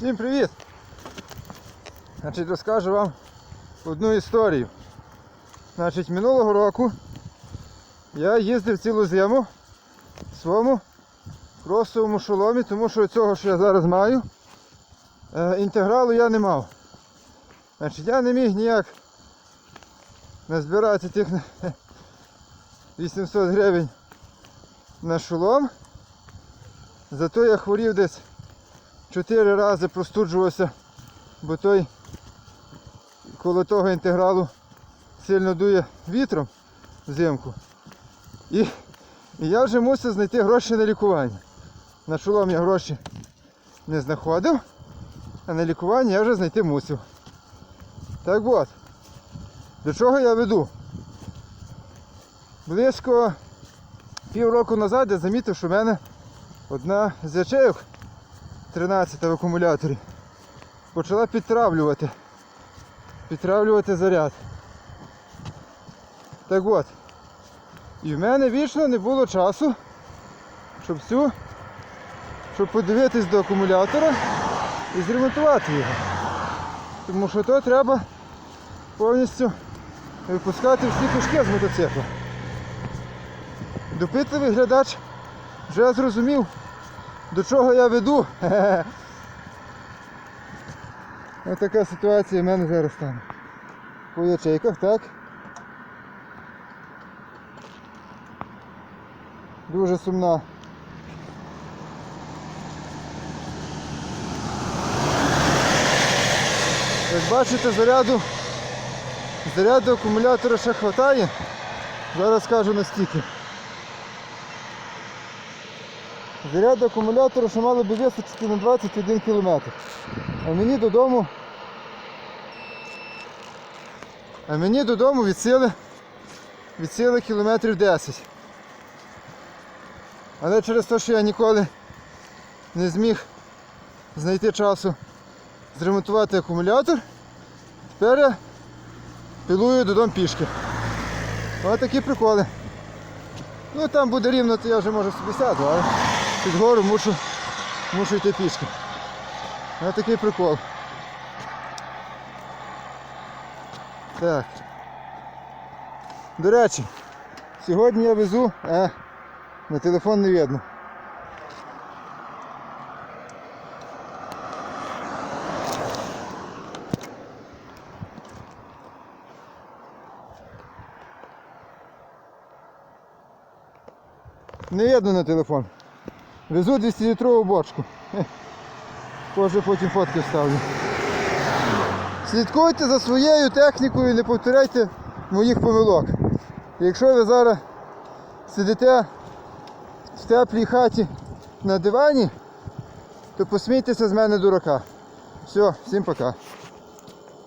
Всім привіт! Значить, розкажу вам одну історію. Значить, минулого року я їздив цілу зиму в своєму кросовому шоломі, тому що цього, що я зараз маю, е, інтегралу я не мав. Значить, я не міг ніяк назбирати тих 800 гривень на шолом. Зато я хворів десь чотири рази простуджувався, бо той коло того інтегралу сильно дує вітром взимку. І, і я вже мусив знайти гроші на лікування. На шолом я гроші не знаходив, а на лікування я вже знайти мусив. Так от, до чого я веду? Близько півроку назад я замітив, що в мене одна з ячейок 13 в акумуляторі почала підтравлювати. Підтравлювати заряд. Так от. І в мене вічно не було часу, щоб цю, щоб подивитись до акумулятора і зремонтувати його. Тому що то треба повністю випускати всі пішки з мотоцикла. Допитливий глядач вже зрозумів, до чого я веду. Ось така ситуація в мене зараз там. По ячейках, так? Дуже сумна. Як бачите, заряду, заряду акумулятора ще вистачає. Зараз скажу настільки. Заряд акумулятора, що мало би вистачити на 21 км. А мені додому. А мені додому від сили, від сили кілометрів 10. Але через те, що я ніколи не зміг знайти часу зремонтувати акумулятор, тепер я пілую додому пішки. Ось такі приколи. Ну там буде рівно, то я вже можу собі сяду, але під гору мушу, мушу йти пішки. Ось такий прикол. Так. До речі, сьогодні я везу, а на телефон не видно. Не видно на телефон. Везу 200-літрову бочку. Позже потім фотки вставлю. Слідкуйте за своєю технікою, не повторяйте моїх помилок. Якщо ви зараз сидите в теплій хаті на дивані, то посмійтеся з мене дурака. Все, всім пока.